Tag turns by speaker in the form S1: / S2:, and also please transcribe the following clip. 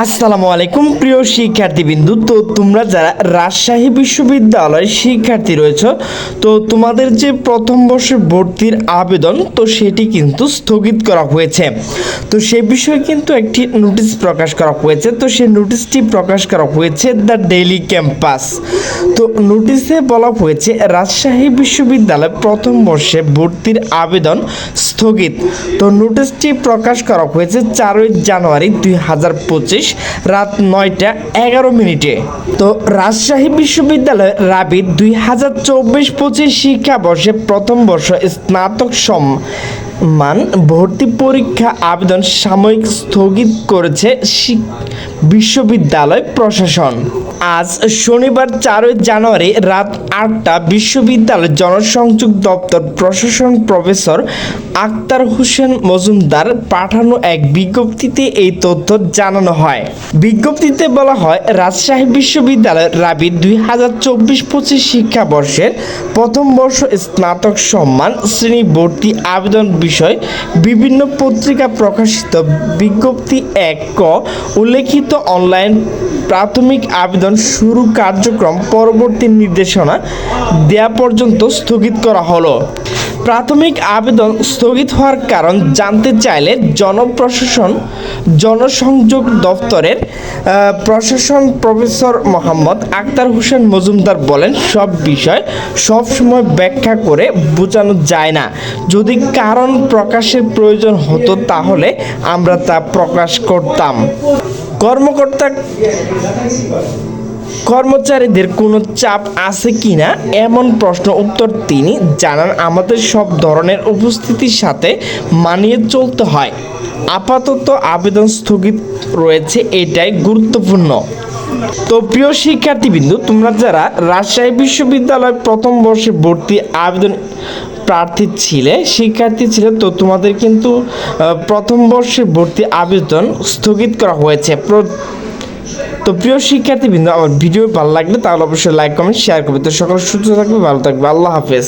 S1: আসসালামু আলাইকুম, প্রিয় শিক্ষার্থীবৃন্দু। তো তোমরা যারা রাজশাহী বিশ্ববিদ্যালয়ের শিক্ষার্থী রয়েছ, তো তোমাদের যে প্রথম বর্ষে ভর্তির আবেদন, তো সেটি কিন্তু স্থগিত করা হয়েছে। তো সে বিষয়ে কিন্তু একটি নোটিশ প্রকাশ করা হয়েছে। তো সেই নোটিশটি প্রকাশ করা হয়েছে দ্য ডেইলি ক্যাম্পাস। তো নোটিশে বলা হয়েছে, রাজশাহী বিশ্ববিদ্যালয় প্রথম বর্ষে ভর্তির আবেদন স্থগিত। তো নোটিশটি প্রকাশ করা হয়েছে চারই জানুয়ারি দুই হাজার পঁচিশ রাত নয়টা এগারো মিনিটে। তো রাজশাহী বিশ্ববিদ্যালয়ের রাবির দুই হাজার চব্বিশ পঁচিশ শিক্ষাবর্ষে প্রথম বর্ষ স্নাতক সম মান ভর্তি পরীক্ষা আবেদন সাময়িক স্থগিত করেছে বিশ্ববিদ্যালয় প্রশাসন। আজ শনিবার চারই জানুয়ারি রাত আটটা বিশ্ববিদ্যালয় জনসংযোগ দপ্তর প্রশাসন প্রফেসর আক্তার হোসেন মজুমদার পাঠানো এক বিজ্ঞপ্তিতে এই তথ্য জানানো হয়। বিজ্ঞপ্তিতে বলা হয়, রাজশাহী বিশ্ববিদ্যালয় রাবির দুই হাজার চব্বিশ পঁচিশ শিক্ষাবর্ষের প্রথম বর্ষ স্নাতক সম্মান শ্রেণি ভর্তি আবেদন বিষয় বিভিন্ন পত্রিকা প্রকাশিত। বিজ্ঞপ্তি এক ক, উল্লেখিত অনলাইন প্রাথমিক আবেদন শুরু কার্যক্রম পরবর্তী নির্দেশনা দেয়া পর্যন্ত স্থগিত করা হলো। প্রাথমিক আবেদন স্থগিত হওয়ার কারণ জানতে চাইলে জনপ্রশাসন, জনসংযোগ দপ্তরের প্রশাসন প্রফেসর মোহাম্মদ আক্তার হোসেন মজুমদার বলেন, সব বিষয় সব সময় ব্যাখ্যা করে বোঝানো যায় না। যদি কারণ প্রকাশের প্রয়োজন হতো তাহলে আমরা তা প্রকাশ করতাম। কর্মকর্তা কর্মচারীদের কোনো চাপ আছে কিনা এমন প্রশ্ন উত্তর তিনি জানান, আমাদের সব ধরনের উপস্থিতির সাথে মানিয়ে চলতে হয়। আপাতত আবেদন স্থগিত রয়েছে, এটাই গুরুত্বপূর্ণ। তো প্রিয় শিক্ষার্থীবৃন্দু, তোমরা যারা রাজশাহী বিশ্ববিদ্যালয় প্রথম বর্ষে ভর্তি আবেদন প্রার্থী ছিলে, শিক্ষার্থী ছিলে, তো তোমাদের কিন্তু প্রথম বর্ষে ভর্তি আবেদন স্থগিত করা হয়েছে। তো প্রিয় শিক্ষার্থীবৃন্দ, আমার ভিডিও ভালো লাগলে তাহলে অবশ্যই লাইক কমেন্ট শেয়ার করবে। তো সকল সুস্থ থাকবে, ভালো থাকবে। আল্লাহ হাফেজ।